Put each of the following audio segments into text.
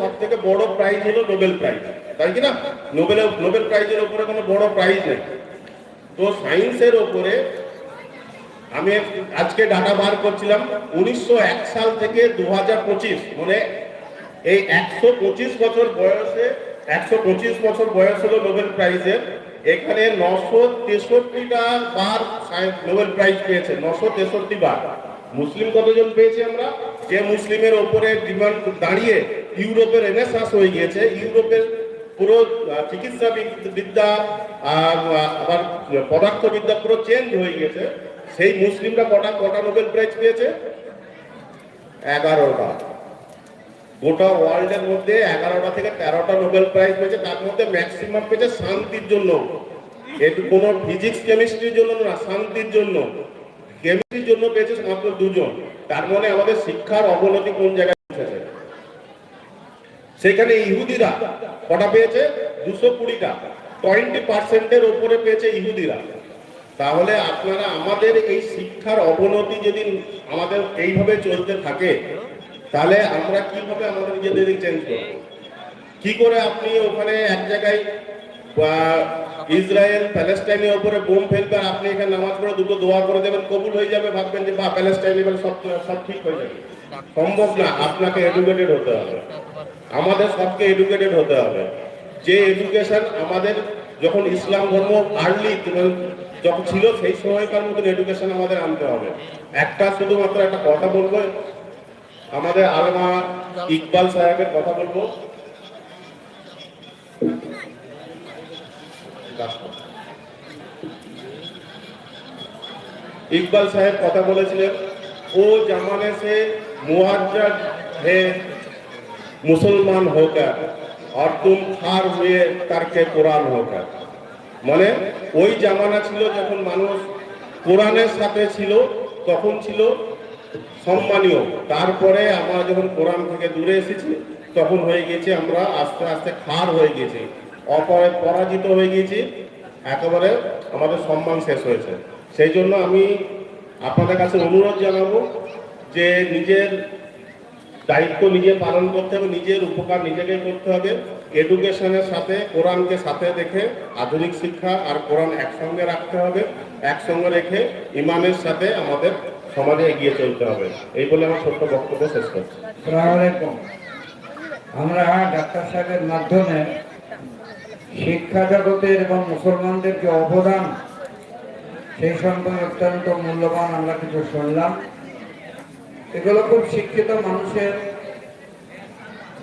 সব থেকে বড় প্রাইজ হলো নোবেল প্রাইজ তাই কি নোবেল নোবেল প্রাইজের উপরে কোনো বড় প্রাইজ নেই। তো সায়েন্সের ওপরে আমি আজকে ডাটা বার করছিলাম, উনিশশো এক সাল থেকে দু হাজার পঁচিশ মানে এই একশো পঁচিশ বছর বয়সে, একশো পঁচিশ বছর বয়স হলো নোবেল প্রাইজের এখানে নশো তেষট্টিটা বার নোবেল প্রাইজ পেয়েছে, নশো তেষট্টি বার। মুসলিম কতজন পেয়েছি আমরা? যে মুসলিমের ওপরে ডিমান্ড দাঁড়িয়ে ইউরোপের রেনেসাস হয়ে গিয়েছে। ইউরোপের পুরো চিকিৎসা বিদ্যা আবার পদার্থবিদ্যা পুরো চেঞ্জ হয়ে গেছে সেই মুসলিমরা কটা কটা নোবেল প্রাইজ পেয়েছে? এগারোটা। গোটা ওয়ার্ল্ডের মধ্যে এগারোটা থেকে তেরোটা নোবেল প্রাইজ পেয়েছে। তার মধ্যে ম্যাক্সিমাম পেয়েছে শান্তির জন্য। এটু কোনো ফিজিক্স কেমিস্ট্রির জন্য না, শান্তির জন্য। কেমিস্ট্রির জন্য পেয়েছে মাত্র দুজন। তার মানে আমাদের শিক্ষার অবনতি কোন জায়গায় সেখানে ইহুদিরা কটা পেয়েছে? দুশো কুড়িটা। টোয়েন্টি পার্সেন্টের ওপরে পেয়েছে ইহুদিরা। তাহলে আপনারা আমাদের এই শিক্ষার অবনতি যদি আমাদের এইভাবে চলতে থাকে, তাহলে আমরা কীভাবে আমাদের নিজেদের চেঞ্জ করব? কি করে আপনি ওখানে এক জায়গায় ইসরায়েল প্যালেস্টাইনের উপরে বোম ফেলবে আর আপনি এখানে নামাজ পড়ে দুটো দোয়া করে দেবেন, কবুল হয়ে যাবে, ভাববেন যে বা প্যালেস্টাইন সব সব ঠিক হয়ে যাবে। সম্ভব না, আপনাকে এডুকেটেড হতে হবে। আমাদের সবকে এডুকেটেড হতে হবে যে এডুকেশন আমাদের যখন ইসলাম ধর্ম আর্লি যখন ছিল সেই সময়কার মতন এডুকেশন আমাদের আনতে হবে একটা শুধুমাত্র একটা কথা বলবো আমাদের আলমা ইকবাল সাহেবের কথা বলবো इकबाल साहब কথা বলেছিলেন ও জামানে से मुआज्जद है मुसलमान होकर और तुम खार हुए तर्के কোরআন होकर মানে ওই জামানা ছিল যখন মানুষ কোরআনের সাথে ছিল তখন ছিল সম্মানীয় তারপরে আমরা যখন কোরআন থেকে দূরে এসেছি তখন হয়ে গেছে আমরা আস্তে আস্তে খার হয়ে গেছি অপরে পরাজিত হয়ে গেছি একেবারে আমাদের সম্মান শেষ হয়েছে সেই জন্য আমি আপনাদের কাছে অনুরোধ জানাবো যে নিজের দায়িত্ব নিজে পালন করতে হবে, নিজের উপকার নিজেকে করতে হবে। এডুকেশনের সাথে, কোরআনকে সাথে রেখে আধুনিক শিক্ষা আর কোরআন একসঙ্গে রাখতে হবে। একসঙ্গে রেখে ইমানের সাথে আমাদের সমাজে এগিয়ে চলতে হবে। এই বলে আমার ছোট্ট বক্তব্য শেষ করছি। আমরা ডাক্তার সাহেবের মাধ্যমে শিক্ষা জগতের এবং মুসলমানদের যে অবদান, সেই সম্পর্কে অত্যন্ত মূল্যবান আমরা কিছু শুনলাম। এগুলো খুব শিক্ষিত মানুষের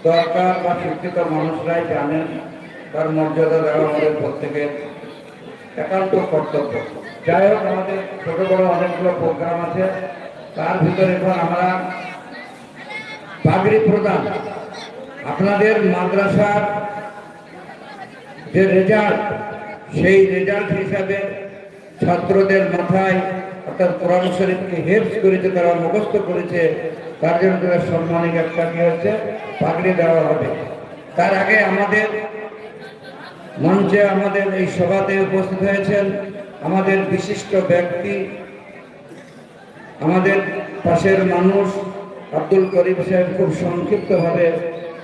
দরকার বা শিক্ষিত মানুষরাই জানেন। তার মর্যাদা দেওয়া আমাদের প্রত্যেকের একান্ত কর্তব্য। যাই হোক, আমাদের ছোট বড় অনেকগুলো প্রোগ্রাম আছে। তার ভিতরে এখন আমরা পাগড়ি প্রদান। আপনাদের মাদ্রাসার যে রেজাল্ট সেই রেজাল্ট হিসাবে ছাত্রদের মাথায় অর্থাৎ কোরআন শরীফকে হেফজ করেছে তারা মুখস্থ করেছে, তার জন্য তাদের সম্মানিক একটা কি হচ্ছে পাগড়ি দেওয়া হবে। তার আগে আমাদের মঞ্চে আমাদের এই সভাতে উপস্থিত হয়েছেন আমাদের বিশিষ্ট ব্যক্তি, আমাদের পাশের মানুষ আব্দুল করিম সাহেব খুব সংক্ষিপ্তভাবে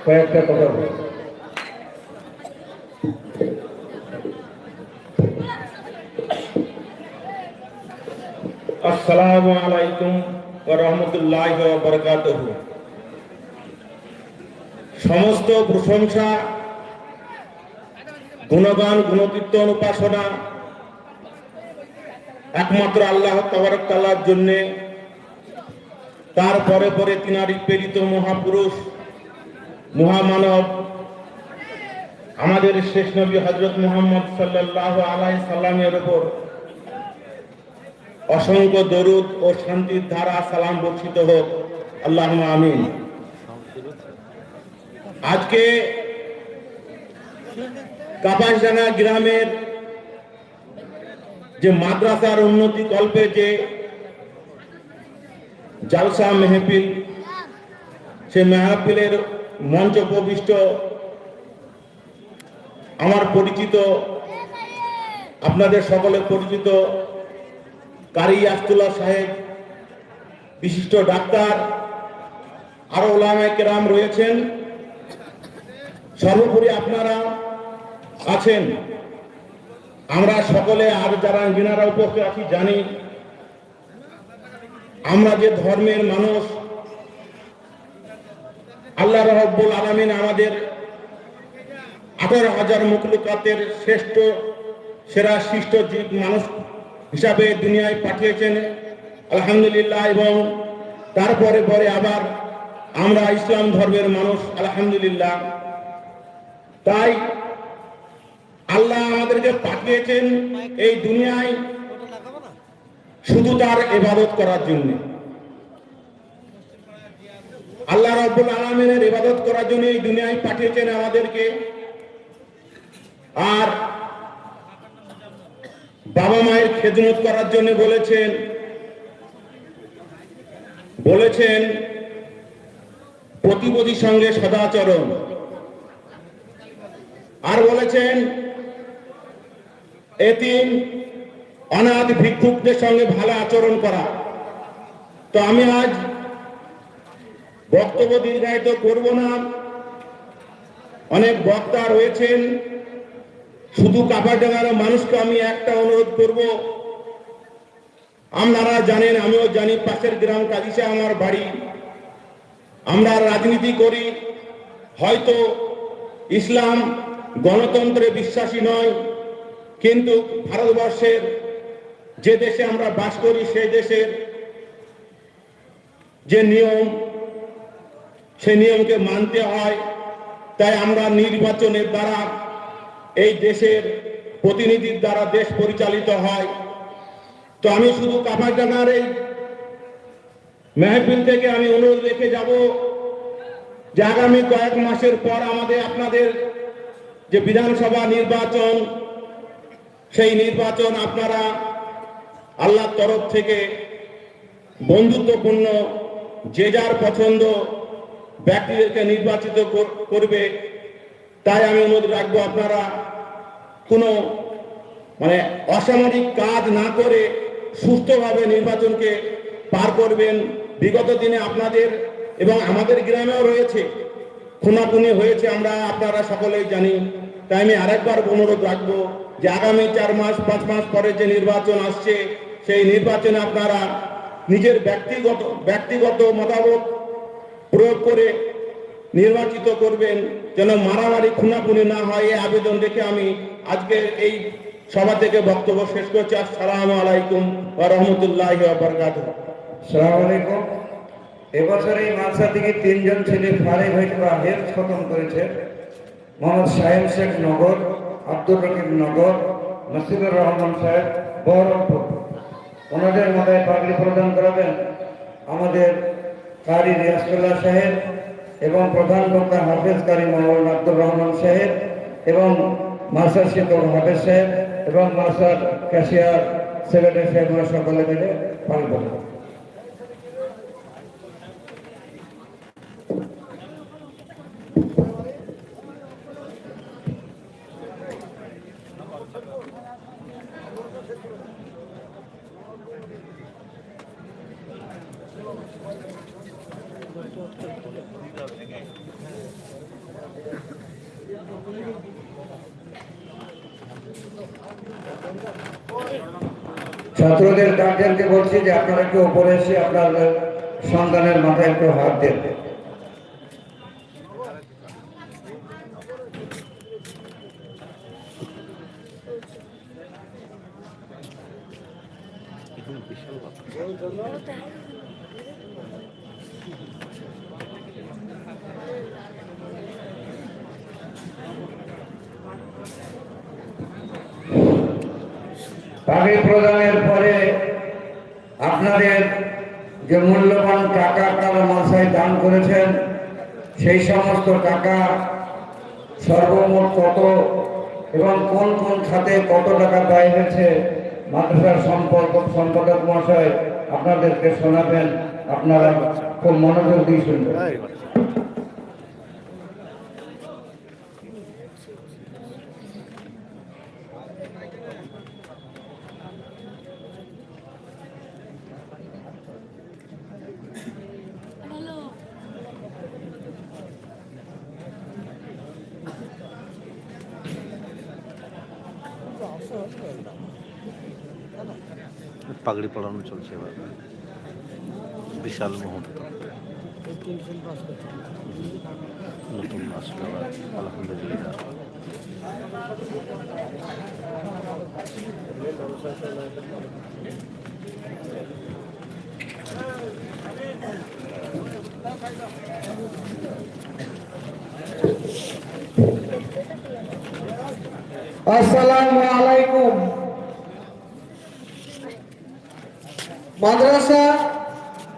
কয়েকটা কথা বলবেন আসসালামু আলাইকুম ওয়া রাহমাতুল্লাহি ওয়া বারাকাতুহু। সমস্ত প্রশংসা, গুণগান, গুণকীর্তন, উপাসনা একমাত্র আল্লাহ তাবারক তাআলার জন্য। তারপরে পরে পরে তিনারি প্রেরিত মহাপুরুষ, মহামানব, আমাদের শেষ নবী হযরত মুহাম্মদ সাল্লাল্লাহু আলাইহি সাল্লামের উপর অসংখ্য দরুদ ও শান্তির ধারা সালাম বর্ষিত হোক। আল্লাহ আমিন। আজকে কাপাসডাঙ্গা গ্রামের যে মাদ্রাসার উন্নতি কল্পে যে জালসা মেহফিল, সে মেহফিলের মঞ্চ প্রবিষ্ট আমার পরিচিত, আপনাদের সকলে পরিচিত কারি আস্তুল্লাহ সাহেব, বিশিষ্ট ডাক্তার, আরও ওলামায় কেরাম রয়েছেন। সর্বোপরি আপনারা আছেন। আমরা সকলে আর যারা ইঞ্জিনিয়াররা উপস্থিত আছি জানি, আমরা যে ধর্মের মানুষ, আল্লাহ রহব্বুল আলমিন আমাদের আঠারো হাজার মুখলুকাতের শ্রেষ্ঠ, সেরা সৃষ্ট মানুষ হিসাবে দুনিয়ায় পাঠিয়েছেন, আলহামদুলিল্লাহ, এবং তারপরে পরে আবার আমরা ইসলাম ধর্মের মানুষ, আলহামদুলিল্লাহ। তাই আল্লাহ আমাদেরকে পাঠিয়েছেন এই দুনিয়ায় শুধু তার ইবাদত করার জন্য। আল্লাহ রব্বুল আলমিনের ইবাদত করার জন্য এই দুনিয়ায় পাঠিয়েছেন আমাদেরকে। আর বাবা মায়ের খেদমত করার জন্য বলেছেন বলেছেন প্রতিপদীর সঙ্গে সদাচরণ। আর বলেছেন, এতিম, অনাথ ভিক্ষুকদের সঙ্গে ভালো আচরণ করা। তো আমি আজ বক্তব্য দীর্ঘায়িত করব না। অনেক বক্তা রয়েছেন শুধু কাপাডাঙ্গার মানুষকে আমি একটা অনুরোধ করব। আপনারা জানেন, আমিও জানি পাশের গ্রাম কাদিসা আমার বাড়ি। আমরা রাজনীতি করি, হয়তো ইসলাম গণতন্ত্রে বিশ্বাসী নয়, কিন্তু ভারতবর্ষের যে দেশে আমরা বাস করি, সেই দেশের যে নিয়ম সে নিয়মকে মানতে হয়। তাই আমরা নির্বাচনের দ্বারা এই দেশের প্রতিনিধির দ্বারা দেশ পরিচালিত হয়। তো আমি শুধু কাপারডাঙ্গার এই মেহফিল থেকে আমি অনুরোধ রেখে যাব যে আগামী কয়েক মাসের পর আমাদের আপনাদের যে বিধানসভা নির্বাচন, সেই নির্বাচন আপনারা আল্লাহর তরফ থেকে বন্ধুত্বপূর্ণ, যে যার পছন্দ ব্যক্তিদেরকে নির্বাচিত করবে। তাই আমি অনুরোধ রাখব আপনারা কোনো মানে অসামাজিক কাজ না করে সুস্থভাবে নির্বাচনকে পার করবেন। বিগত দিনে আপনাদের এবং আমাদের গ্রামেও রয়েছে, খুনাখুনি হয়েছে, আমরা আপনারা সকলেই জানি। তাই আমি আরেকবার অনুরোধ রাখব যে আগামী চার মাস, পাঁচ মাস পরে যে নির্বাচন আসছে, সেই নির্বাচনে আপনারা নিজের ব্যক্তিগত ব্যক্তিগত মতামত প্রয়োগ করে নির্বাচিত করবেন, যেন মারামারি, খুনাখুনি না হয়, এই আবেদন রেখে আমি আজকে এই সভা থেকে বক্তব্য শেষ করছি। আসসালামু আলাইকুম রাহমাতুল্লাহি ওয়া বারাকাতুহু। সালাম এবছর এই মাদ্রাসা থেকে তিনজন ছেলে ফারে হয়েছে বা খতম করেছে। মোহাম্মদ সাহেব শেখ নগর, আব্দুর রকিব নগর, নসিবুর রহমান সাহেব, বহরমপুর। ওনাদের মাথায় পাগড়ি প্রদান করাবেন আমাদের কারি রিয়াজুল্লাহ সাহেব এবং প্রধান বক্তা হাফেজ কারি মোহাম্মদ আব্দুর রহমান সাহেব এবং মাস্টার শীতল হাফেজ সাহেব এবং মাসার ক্যাশিয়ার সেক্রেটারি সাহেব ওরা সকলে মিলে পালন করবেন। ছাত্রদের গার্জেনকে বলছি যে আপনারা একটু উপরে এসে আপনাদের সন্তানের মাথায় একটু হাত দেন। পাগড়ি প্রদানের পরে আপনাদের যে মূল্যবান টাকা আপনারা মাসায় দান করেছেন, সেই সমস্ত টাকা সর্বমোট কত এবং কোন কোন খাতে কত টাকা ব্যয় হয়েছে, মাদ্রাসার সম্পর্ক সম্পাদক মহাশয় আপনাদেরকে শোনাবেন, আপনারা খুব মনোযোগ দিয়ে শুনবেন। পাগড়ি পড়ানো চলছে এবার। বিশাল মুহূর্ত। নতুন এবার আলহামদুলিল্লাহ। আসসালামু আলাইকুম। মাদ্রাসা